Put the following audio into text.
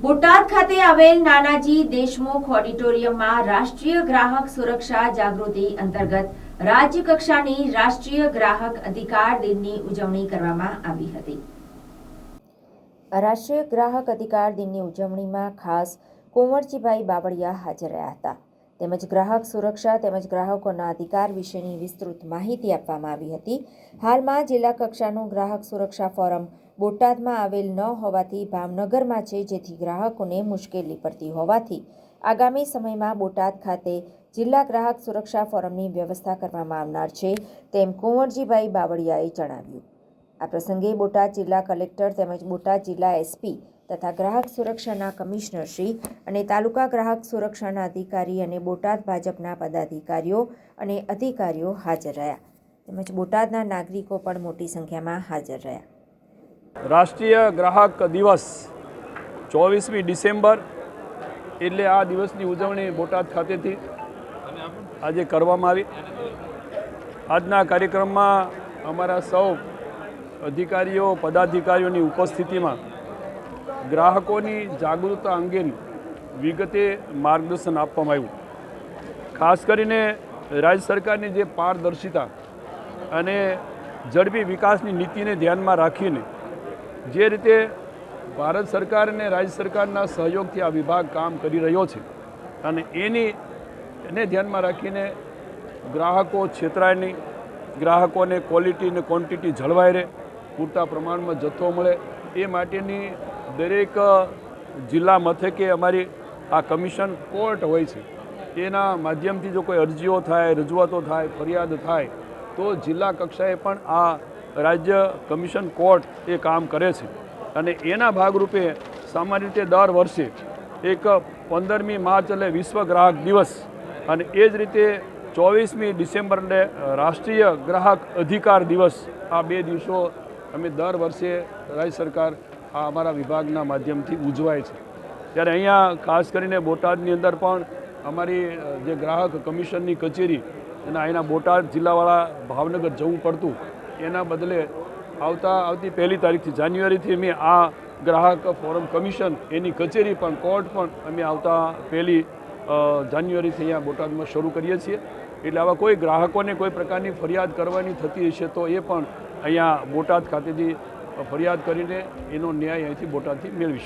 બોટાદ ખાતે આવેલ નાનાજી દેશમુખ ઓડિટોરિયમમાં રાષ્ટ્રીય ગ્રાહક સુરક્ષા જાગૃતિ અંતર્ગત રાજ્ય કક્ષાની રાષ્ટ્રીય ગ્રાહક અધિકાર દિનની ઉજવણી કરવામાં આવી હતી. રાષ્ટ્રીય ગ્રાહક અધિકાર દિનની ઉજવણીમાં ખાસ કુંવરજીભાઈ બાબડિયા હાજર રહ્યા હતા. તેમજ ગ્રાહક સુરક્ષા તેમજ ગ્રાહકોના અધિકાર વિશેની વિસ્તૃત માહિતી આપવામાં આવી હતી. હાલમાં જિલ્લા કક્ષાનું ગ્રાહક સુરક્ષા ફોરમ બોટાદમાં આવેલ ન હોવાથી ભાવનગરમાં છે, જેથી ગ્રાહકોને મુશ્કેલી પડતી હોવાથી. આગામી સમયમાં બોટાદ ખાતે જિલ્લા ગ્રાહક સુરક્ષા ફોરમની વ્યવસ્થા કરવામાં આવનાર છે, તેમ કુંવરજીભાઈ બાવળિયાએ જણાવ્યું. આ પ્રસંગે બોટાદ જિલ્લા કલેક્ટર તેમજ બોટાદ જિલ્લા એસપી તથા ગ્રાહક સુરક્ષાના કમિશનરશ્રી અને તાલુકા ગ્રાહક સુરક્ષાના અધિકારી અને બોટાદ ભાજપના પદાધિકારીઓ અને અધિકારીઓ હાજર રહ્યા. તેમજ બોટાદના નાગરિકો પણ મોટી સંખ્યામાં હાજર રહ્યા. રાષ્ટ્રીય ગ્રાહક દિવસ ચોવીસમી ડિસેમ્બર એટલે આ દિવસની ઉજવણી બોટાદ ખાતેથી આજે કરવામાં આવી. આજના કાર્યક્રમમાં અમારા સૌ અધિકારીઓ, પદાધિકારીઓની ઉપસ્થિતિમાં ગ્રાહકોની જાગૃતતા અંગેની વિગતે માર્ગદર્શન આપવામાં આવ્યું. ખાસ કરીને રાજ્ય સરકારની જે પારદર્શિતા અને ઝડપી વિકાસની નીતિને ધ્યાનમાં રાખીને જે રીતે ભારત સરકાર અને રાજ્ય સરકારના સહયોગથી આ વિભાગ કામ કરી રહ્યો છે અને એની, એને ધ્યાનમાં રાખીને ગ્રાહકો છેતરાય નહીં ગ્રાહકોને ક્વોલિટી અને ક્વોન્ટિટી જળવાઈ રહે, પૂરતા પ્રમાણમાં જથ્થો મળે, એ માટેની દરેક જિલ્લા મથકે અમારી આ કમિશન કોર્ટ હોય છે. એના માધ્યમથી જો કોઈ અરજીઓ થાય, રજૂઆતો થાય, ફરિયાદ થાય, તો જિલ્લા કક્ષાએ પણ આ રાજ્ય કમિશન કોર્ટ એ કામ કરે છે. અને એના ભાગરૂપે સામાન્ય રીતે દર વર્ષે એક પંદરમી માર્ચ એટલે વિશ્વ ગ્રાહક દિવસ. અને એ જ રીતે ચોવીસમી ડિસેમ્બરને રાષ્ટ્રીય ગ્રાહક અધિકાર દિવસ આ બે દિવસો અમે દર વર્ષે રાજ્ય સરકાર આ અમારા વિભાગના માધ્યમથી ઉજવાય છે. ત્યારે અહીંયા ખાસ કરીને બોટાદની અંદર પણ અમારી જે ગ્રાહક કમિશનની કચેરી એના અહીંના બોટાદ જિલ્લાવાળા ભાવનગર જવું પડતું, એના બદલે આવતા, આવતી પહેલી તારીખથી જાન્યુઆરીથી અમે આ ગ્રાહક ફોરમ કમિશન એની કચેરી પણ, કોર્ટ પણ અમે આવતા પહેલી જાન્યુઆરીથી અહીંયા બોટાદમાં શરૂ કરીએ છીએ. એટલે આવા કોઈ ગ્રાહકોને કોઈ પ્રકારની ફરિયાદ કરવાની થતી હશે તો એ પણ અહીંયા બોટાદ ખાતેથી ફરિયાદ કરીને એનો ન્યાય અહીંથી બોટાદથી મેળવી શકે